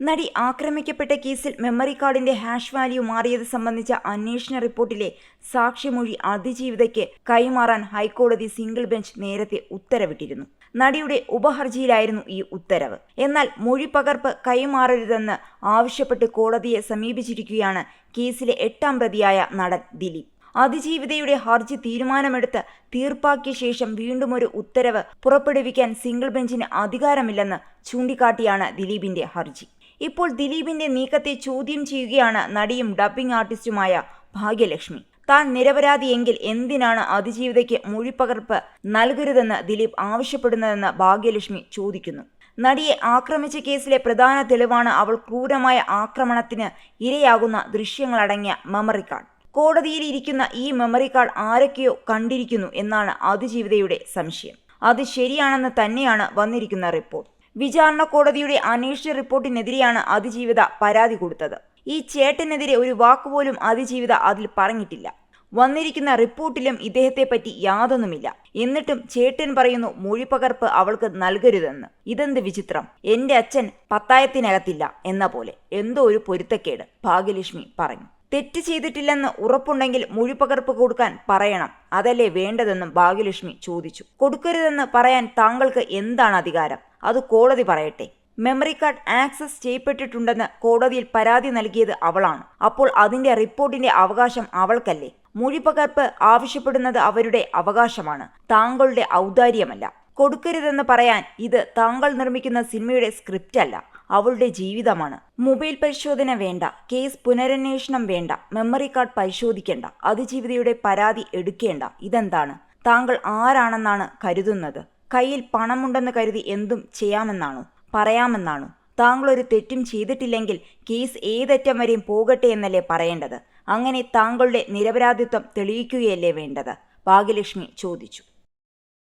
നടി ആക്രമിക്കപ്പെട്ട കേസിൽ മെമ്മറി കാർഡിന്റെ ഹാഷ് വാല്യൂ മാറിയത് സംബന്ധിച്ച അന്വേഷണ റിപ്പോർട്ടിലെ സാക്ഷിമൊഴി അതിജീവിതയ്ക്ക് കൈമാറാൻ ഹൈക്കോടതി സിംഗിൾ ബെഞ്ച് നേരത്തെ ഉത്തരവിട്ടിരുന്നു. നടിയുടെ ഉപഹർജിയിലായിരുന്നു ഈ ഉത്തരവ്. എന്നാൽ മൊഴി പകർപ്പ് കൈമാറരുതെന്ന് ആവശ്യപ്പെട്ട് കോടതിയെ സമീപിച്ചിരിക്കുകയാണ് കേസിലെ എട്ടാം പ്രതിയായ നടൻ ദിലീപ്. അതിജീവിതയുടെ ഹർജി തീരുമാനമെടുത്ത് തീർപ്പാക്കിയ ശേഷം വീണ്ടും ഒരു ഉത്തരവ് പുറപ്പെടുവിക്കാൻ സിംഗിൾ ബെഞ്ചിന് അധികാരമില്ലെന്ന് ചൂണ്ടിക്കാട്ടിയാണ് ദിലീപിന്റെ ഹർജി. ഇപ്പോൾ ദിലീപിന്റെ നീക്കത്തെ ചോദ്യം ചെയ്യുകയാണ് നടിയും ഡബ്ബിംഗ് ആർട്ടിസ്റ്റുമായ ഭാഗ്യലക്ഷ്മി. താൻ നിരപരാധിയെങ്കിൽ എന്തിനാണ് അതിജീവിതയ്ക്ക് മൊഴിപ്പകർപ്പ് നൽകരുതെന്ന് ദിലീപ് ആവശ്യപ്പെടുന്നതെന്ന് ഭാഗ്യലക്ഷ്മി ചോദിക്കുന്നു. നടിയെ ആക്രമിച്ച കേസിലെ പ്രധാന തെളിവാണ് അവൾ ക്രൂരമായ ആക്രമണത്തിന് ഇരയാകുന്ന ദൃശ്യങ്ങളടങ്ങിയ മെമ്മറി കാർഡ് കോടതിയിൽ ഇരിക്കുന്ന ഈ മെമ്മറി കാർഡ് ആരൊക്കെയോ കണ്ടിരിക്കുന്നു എന്നാണ് അതിജീവിതയുടെ സംശയം. അത് ശരിയാണെന്ന് തന്നെയാണ് വന്നിരിക്കുന്ന റിപ്പോർട്ട് വിചാരണ കോടതിയുടെ അന്വേഷണ റിപ്പോർട്ടിനെതിരെയാണ് അതിജീവിത പരാതി കൊടുത്തത്. ഈ ചേട്ടനെതിരെ ഒരു വാക്കുപോലും അതിജീവിത അതിൽ പറഞ്ഞിട്ടില്ല. വന്നിരിക്കുന്ന റിപ്പോർട്ടിലും ഇദ്ദേഹത്തെ പറ്റി യാതൊന്നുമില്ല. എന്നിട്ടും ചേട്ടൻ പറയുന്നു മൊഴിപകർപ്പ് അവൾക്ക് നൽകരുതെന്ന്. ഇതെന്ത് വിചിത്രം? എന്റെ അച്ഛൻ പത്തായത്തിനകത്തില്ല എന്ന പോലെ. എന്തോ ഒരു പൊരുത്തക്കേട് ഭാഗ്യലക്ഷ്മി പറഞ്ഞു. തെറ്റ് ചെയ്തിട്ടില്ലെന്ന് ഉറപ്പുണ്ടെങ്കിൽ മൊഴിപകർപ്പ് കൊടുക്കാൻ പറയണം. അതല്ലേ വേണ്ടതെന്നും ഭാഗ്യലക്ഷ്മി ചോദിച്ചു. കൊടുക്കരുതെന്ന് പറയാൻ താങ്കൾക്ക് എന്താണ് അധികാരം? അത് കോടതി പറയട്ടെ. മെമ്മറി കാർഡ് ആക്സസ് ചെയ്യപ്പെട്ടിട്ടുണ്ടെന്ന് കോടതിയിൽ പരാതി നൽകിയത് അവളാണ്. അപ്പോൾ അതിന്റെ റിപ്പോർട്ടിന്റെ അവകാശം അവൾക്കല്ലേ? മൊഴിപകർപ്പ് ആവശ്യപ്പെടുന്നത് അവരുടെ അവകാശമാണ്. താങ്കളുടെ ഔദാര്യമല്ല. കൊടുക്കരുതെന്ന് പറയാൻ ഇത് താങ്കൾ നിർമ്മിക്കുന്ന സിനിമയുടെ സ്ക്രിപ്റ്റ് അല്ല. അവളുടെ ജീവിതമാണ്. മൊബൈൽ പരിശോധന വേണ്ട. കേസ് പുനരന്വേഷണം വേണ്ട. മെമ്മറി കാർഡ് പരിശോധിക്കേണ്ട. അതിജീവിതയുടെ പരാതി എടുക്കേണ്ട. ഇതെന്താണ്? താങ്കൾ ആരാണെന്നാണ് കരുതുന്നത്? കയ്യിൽ പണമുണ്ടെന്ന് കരുതി എന്തും ചെയ്യാമെന്നാണോ പറയാമെന്നാണോ. താങ്കളൊരു തെറ്റും ചെയ്തിട്ടില്ലെങ്കിൽ കേസ് ഏതറ്റം വരെയും പോകട്ടെ എന്നല്ലേ പറയേണ്ടത്? അങ്ങനെ താങ്കളുടെ നിരപരാധിത്വം തെളിയിക്കുകയല്ലേ വേണ്ടത്? ഭാഗ്യലക്ഷ്മി ചോദിച്ചു.